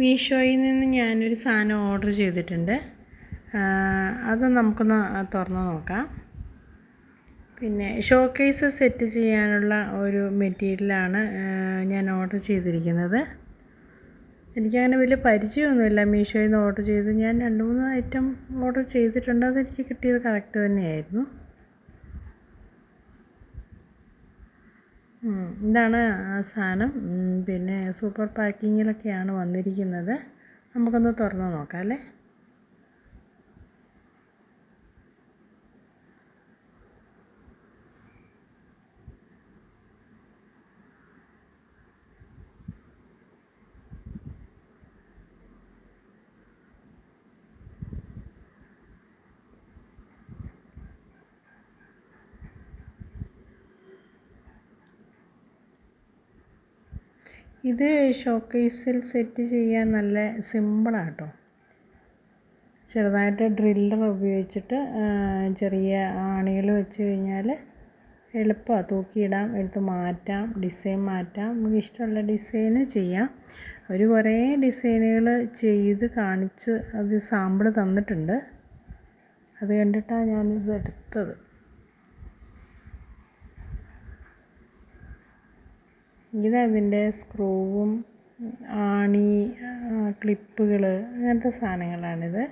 മീഷോയിൽ നിന്ന് ഞാനൊരു സാധനം ഓർഡർ ചെയ്തിട്ടുണ്ട്. അത് നമുക്കൊന്ന് തുറന്ന് നോക്കാം. പിന്നെ ഷോക്കേസ് സെറ്റ് ചെയ്യാനുള്ള ഒരു മെറ്റീരിയലാണ് ഞാൻ ഓർഡർ ചെയ്തിരിക്കുന്നത്. എനിക്കങ്ങനെ വലിയ പരിചയമൊന്നുമില്ല മീഷോയിൽ നിന്ന് ഓർഡർ ചെയ്ത്. ഞാൻ രണ്ട് മൂന്ന് ഐറ്റം ഓർഡർ ചെയ്തിട്ടുണ്ട്. അതെനിക്ക് കിട്ടിയത് കറക്റ്റ് തന്നെയായിരുന്നു. ഇതാണ് സാധനം. പിന്നെ സൂപ്പർ പാക്കിങ്ങിലൊക്കെയാണ് വന്നിരിക്കുന്നത്. നമുക്കൊന്ന് തുറന്ന് നോക്കാം ഇത് ഷോക്കേസിൽ സെറ്റ് ചെയ്യാൻ നല്ല സിമ്പിളാട്ടോ. ചെറുതായിട്ട് ഡ്രില്ലർ ഉപയോഗിച്ചിട്ട് ചെറിയ ആണികൾ വെച്ച് കഴിഞ്ഞാൽ എളുപ്പമാണ് തൂക്കിയിടാം എടുത്ത് മാറ്റാം ഡിസൈൻ മാറ്റാം. നമുക്ക് ഇഷ്ടമുള്ള ഡിസൈന് ചെയ്യാം. അവർ കുറേ ഡിസൈനുകൾ ചെയ്ത് കാണിച്ച് അത് സാമ്പിൾ തന്നിട്ടുണ്ട്. അത് കണ്ടിട്ടാണ് ഞാനിത് എടുത്തത്. ഇതതിന്റെ സ്ക്രൂവും ആണി ക്ലിപ്പുകൾ അങ്ങനത്തെ സാധനങ്ങളാണിത്.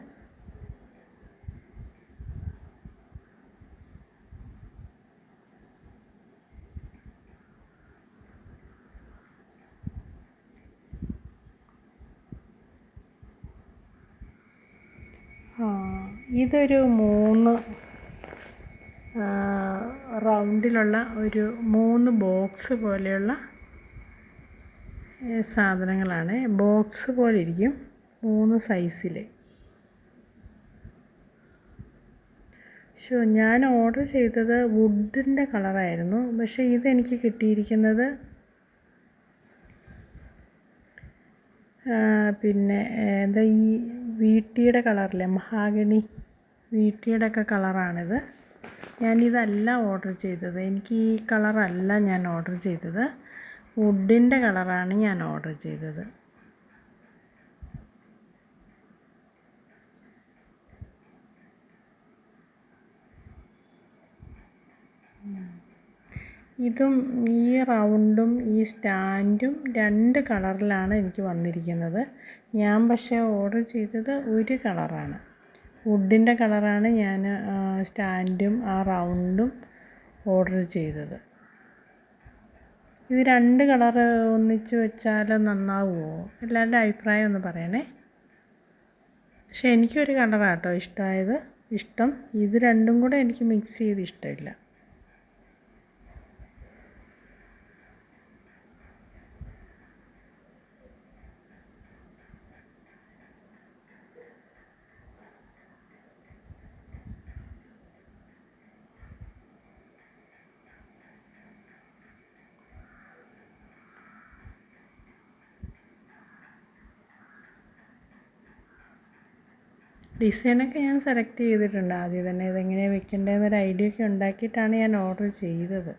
ഇതൊരു മൂന്ന് റൗണ്ടിലുള്ള ഒരു മൂന്ന് ബോക്സ് പോലെയുള്ള സാധനങ്ങളാണ്. ബോക്സ് പോലെ ഇരിക്കും മൂന്ന് സൈസിൽ ഷോ ഞാൻ ഓർഡർ ചെയ്തത് വുഡിന്റെ കളറായിരുന്നു. പക്ഷേ ഇതെനിക്ക് കിട്ടിയിരിക്കുന്നത് പിന്നെ എന്താ ഈ വീട്ടിയുടെ കളറില്ലേ മഹാഗണി വീട്ടിയുടെ ഒക്കെ കളറാണിത്. ഞാനിതല്ല ഓർഡർ ചെയ്തത്. എനിക്ക് ഈ കളറല്ല ഞാൻ ഓർഡർ ചെയ്തത്. വുഡിന്റെ കളറാണ് ഞാൻ ഓർഡർ ചെയ്തത്. ഇതും ഈ റൗണ്ടും ഈ സ്റ്റാൻഡും രണ്ട് കളറിലാണ് എനിക്ക് വന്നിരിക്കുന്നത്. ഞാൻ പക്ഷേ ഓർഡർ ചെയ്തത് ഒരു കളറാണ്. വുഡിന്റെ കളറാണ് ഞാൻ സ്റ്റാൻഡും ആ റൗണ്ടും ഓർഡർ ചെയ്തത്. ഇത് രണ്ട് കളറ് ഒന്നിച്ച് വെച്ചാൽ നന്നാവുമോ? എല്ലാവരുടെ അഭിപ്രായം ഒന്ന് പറയണേ. പക്ഷേ എനിക്കൊരു കളറാണ് ഇഷ്ടമായത് ഇഷ്ടം. ഇത് രണ്ടും കൂടെ എനിക്ക് മിക്സ് ചെയ്ത് ഇഷ്ടമില്ല. ഡിസൈനൊക്കെ ഞാൻ സെലക്ട് ചെയ്തിട്ടുണ്ട്. ആദ്യം തന്നെ ഇതെങ്ങനെയാണ് വെക്കേണ്ടതെന്നൊരു ഐഡിയ ഒക്കെ ഉണ്ടാക്കിയിട്ടാണ് ഞാൻ ഓർഡർ ചെയ്തത്.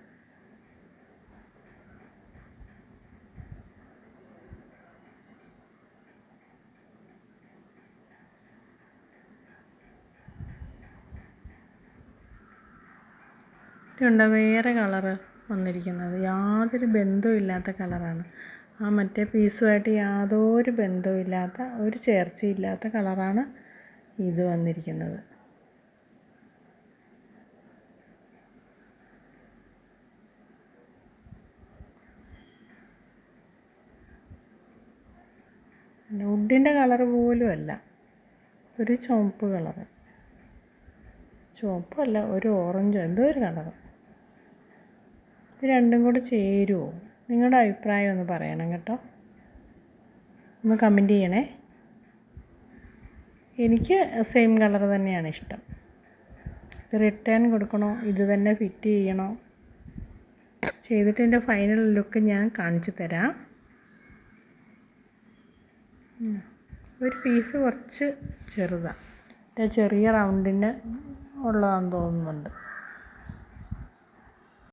ഇതുണ്ട് വേറെ കളറ് വന്നിരിക്കുന്നത്? യാതൊരു ബന്ധമില്ലാത്ത കളറാണ്. ആ മറ്റേ പീസുമായിട്ട് യാതൊരു ബന്ധമില്ലാത്ത ഒരു ചേർച്ചയില്ലാത്ത കളറാണ് ഇത് വന്നിരിക്കുന്നത്. വുഡിന്റെ കളർ പോലും അല്ല. ഒരു ചുവപ്പ് കളറ്. ചുവപ്പല്ല ഒരു ഓറഞ്ചോ എന്തോ ഒരു കളറ്. ഇത് രണ്ടും കൂടെ ചേരുമോ നിങ്ങളുടെ അഭിപ്രായം ഒന്ന് പറയണം കേട്ടോ. ഒന്ന് കമന്റ് ചെയ്യണേ. എനിക്ക് സെയിം കളർ തന്നെയാണ് ഇഷ്ടം. ഇത് റിട്ടേൺ കൊടുക്കണോ? ഇത് തന്നെ ഫിറ്റ് ചെയ്യണോ? ചെയ്തിട്ട് എന്റെ ഫൈനൽ ലുക്ക് ഞാൻ കാണിച്ചു തരാം. ഒരു പീസ് കുറച്ച് ചെറുതാണ് ചെറിയ റൗണ്ടിന് ഉള്ളതാണെന്ന് തോന്നുന്നുണ്ട്.